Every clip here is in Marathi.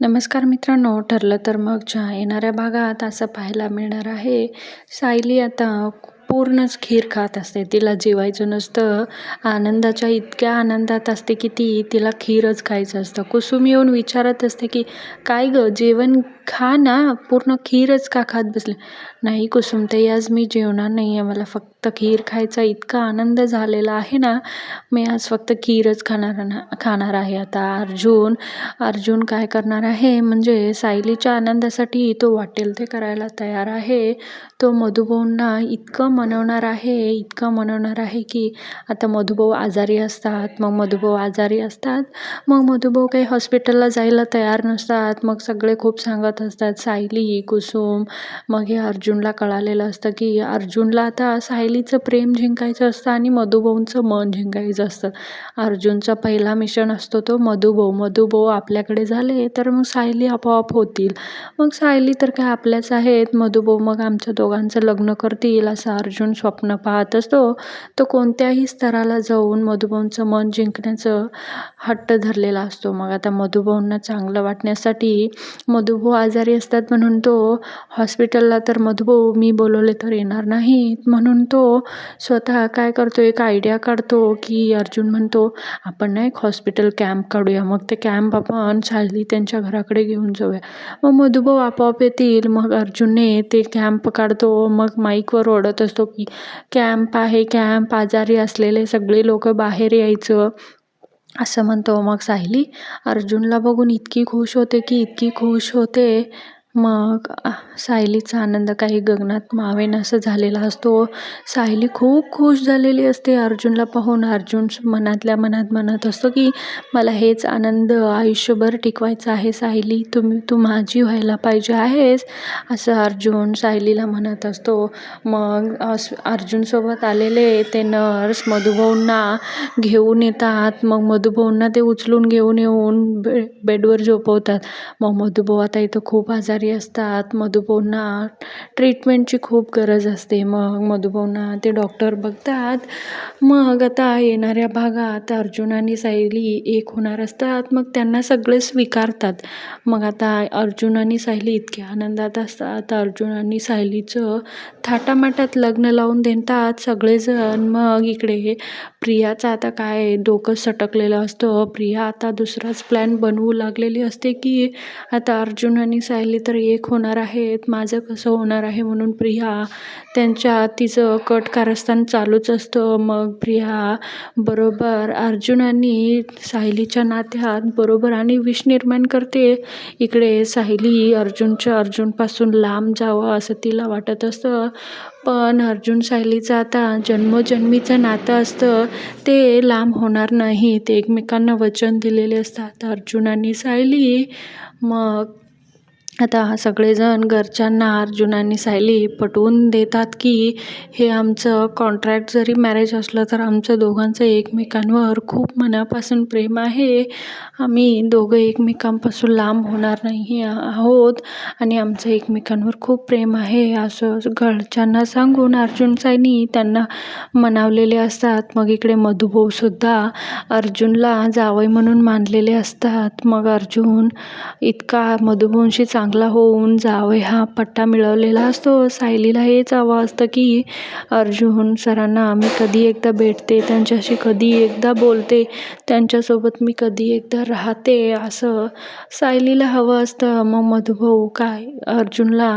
नमस्कार मित्रांनो ठरलं तर मग च्या येणाऱ्या भागात असं पाहायला मिळणार आहे. सायली आता पूर्णच खीर खात असते. तिला जेवायचं नसतं. आनंदाच्या इतक्या आनंदात असते की ती तिला खीरच खायचं असतं. कुसुम येऊन विचारत असते की काय गं जेवण खा ना पूर्ण खीरच का खात बसले? नाही कुसुमताई आज मी जेवणार नाही आहे मला फक्त खीर खायचा इतका आनंद झालेला आहे ना मी आज फक्त खीरच खाणार ना खाणार आहे. आता अर्जुन अर्जुन काय करणार आहे? म्हणजे सायलीच्या आनंदासाठी तो वाटेल ते करायला तयार आहे. तो मधुभाऊंना इतकं मनवणार आहे इतकं मनवणार आहे की आता मधुभाऊ आजारी असतात मग मधुभाऊ आजारी असतात मग मधुभाऊ काही हॉस्पिटलला जायला तयार नसतात मग सगळे खूप सांगत असतात. सायली कुसुम मग हे अर्जुनला कळालेलं असतं की अर्जुनला आता सायलीचं प्रेम जिंकायचं असतं आणि मधुभाऊंचं मन जिंकायचं असतं. अर्जुनचा पहिला मिशन असतो तो मधुभाऊ मधुभाऊ आपल्याकडे झाले तर मग सायली आपोआप होतील. मग सायली तर काय आपल्याच आहेत. मधुभाऊ मग आमच्या दोघांचं लग्न करतील असं अर्जुन स्वप्न पाहत असतो. तो कोणत्याही स्तराला जाऊन मधुभाऊंचं मन जिंकण्याचं हट्ट धरलेला असतो. मग आता मधुभाऊंना चांगलं वाटण्यासाठी मधुभाऊ आज आजारी असतात म्हणून तो हॉस्पिटलला तर मधुभाऊ मी बोलवले तर येणार नाहीत म्हणून तो स्वतः काय करतो एक आयडिया काढतो की अर्जुन म्हणतो आपण ना एक हॉस्पिटल कॅम्प काढूया. मग ते कॅम्प आपण सायली त्यांच्या घराकडे घेऊन जाऊया. मग मधुभाऊ आपोआप येतील मग अर्जुनने ते कॅम्प काढतो मग माईकवर ओढत असतो की कॅम्प आहे कॅम्प आजारी असलेले सगळे लोक बाहेर यायचं. असं म्हणतो मग सायली. अर्जुनला बघून इतकी खुश होते की इतकी खुश होते. मग सायलीचा आनंद काही गगनात मावेनासा झालेला असतो. सायली खूप खुश झालेली असते. अर्जुनला पाहून अर्जुन मनातल्या मनात म्हणत असतो की मला हेच आनंद आयुष्यभर टिकवायचा आहे. सायली तुम्ही तू माझी व्हायला पाहिजे आहेस. असं अर्जुन सायलीला म्हणत असतो. मग अर्जुनसोबत आलेले ते नर्स मधुभाऊंना घेऊन येतात. मग मधुभाऊंना ते उचलून घेऊन येऊन बे बेडवर झोपवतात. मग मधुभाऊ आता इथं खूप आजार असतात मधुबवना ट्रीटमेंटची खूप गरज असते. मग मधुभाऊंना ते डॉक्टर बघतात. मग आता येणाऱ्या भागात अर्जुन आणि सायली एक होणार असतात. मग त्यांना सगळे स्वीकारतात. मग आता अर्जुन आणि सायली इतक्या आनंदात असतात. अर्जुन आणि सायलीचं थाटामाटात लग्न लावून देतात सगळेजण. मग इकडे प्रियाचं आता काय डोकं सटकलेलं असतं. प्रिया आता दुसराच प्लॅन बनवू लागलेली असते की आता अर्जुन आणि सायली तर एक होणार आहेत माझं कसं होणार आहे म्हणून प्रिया त्यांच्या तिचं कट कारस्थान चालूच असतं. मग प्रिया बरोबर अर्जुन आणि सायलीच्या नात्यात बरोबर आणि विष निर्माण करते. इकडे सायली अर्जुनच्या अर्जुनपासून लांब जावं असं तिला वाटत असतं. पण अर्जुन सायलीचं आता जन्मोजन्मीचं नातं असतं. ते लांब होणार नाही. ते एकमेकांना वचन दिलेले असतात अर्जुन आणि सायली. मग आता सगळेजण घरच्यांना अर्जुन आणि सायली पटवून देतात की हे आमचं कॉन्ट्रॅक्ट जरी मॅरेज असलं तर आमचं दोघांचं एकमेकांवर खूप मनापासून प्रेम आहे. आम्ही दोघं एकमेकांपासून लांब होणार नाही आहोत आणि आमचं एकमेकांवर खूप प्रेम आहे असं घरच्यांना सांगून अर्जुन सायनी त्यांना मनावलेले असतात. मग इकडे मधुभाऊसुद्धा अर्जुनला जावई म्हणून मानलेले असतात. मग अर्जुन इतका मधुभाऊंशी चांगला होऊन जावई हा पट्टा मिळवलेला असतो. सायलीला हेच हवं असतं की अर्जुन सरांना मी कधी एकदा भेटते त्यांच्याशी कधी एकदा बोलते त्यांच्यासोबत मी कधी एकदा राहते असं सायलीला हवं असतं. मग मधुभाऊ काय? अर्जुनला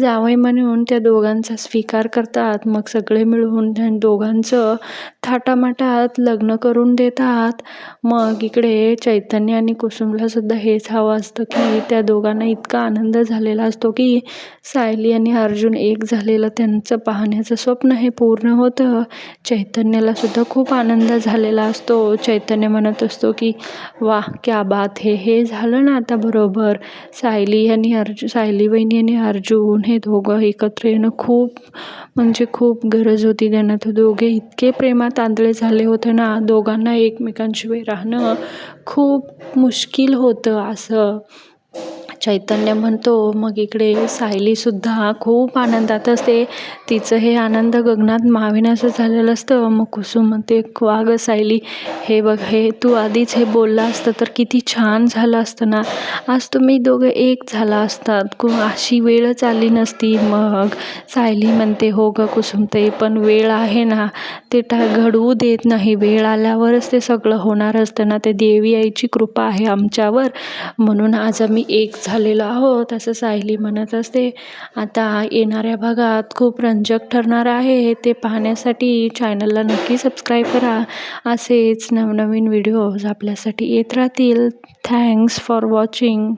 जावई म्हणून त्या दोघांचा स्वीकार करतात. मग सगळे मिळून त्या दोघांचं थाटामाटात लग्न करून देतात. मग इकडे चैतन्य आणि कुसुमला सुद्धा हेच हवं असतं की त्या दोघांना इतकं इतका आनंद झालेला असतो की सायली आणि अर्जुन एक झालेलं त्यांचं पाहण्याचं स्वप्न हे पूर्ण होतं. चैतन्याला सुद्धा खूप आनंद झालेला असतो. चैतन्य म्हणत असतो की वा क्या बात हे हे झालं ना आता बरोबर. सायली आणि अर्जु सायली वहिनी आणि अर्जुन हे दोघं एकत्र येणं खूप म्हणजे खूप गरज होती त्यांना. तर दोघे इतके प्रेमात आंधळे झाले होते ना दोघांना एकमेकांशिवाय राहणं खूप मुश्किल होतं असं. चैतन्य म्हणतो मग इकडे सायलीसुद्धा खूप आनंदात असते. तिचं हे आनंद गगनात मावेनासं झालेलं असतं. मग कुसुम म्हणते वा गं सायली हे बघ हे तू आधीच हे बोलला असतं तर किती छान झालं असतं ना. आज तुम्ही दोघं एक झाला असतात. कु अशी वेळच आली नसती. मग सायली म्हणते हो गं ते पण वेळ आहे ना. ते टा घडवू देत नाही. वेळ आल्यावरच ते सगळं होणार असतं ना. ते देवी आईची कृपा आहे आमच्यावर. म्हणून आज आम्ही एक झालेलो आहोत असं सायली म्हणत असते. आता येणाऱ्या भागात खूप रंजक ठरणार आहे ते पाहण्यासाठी चॅनलला नक्की सबस्क्राईब करा. असेच नवनवीन व्हिडिओज आपल्यासाठी येत राहतील. Thanks for watching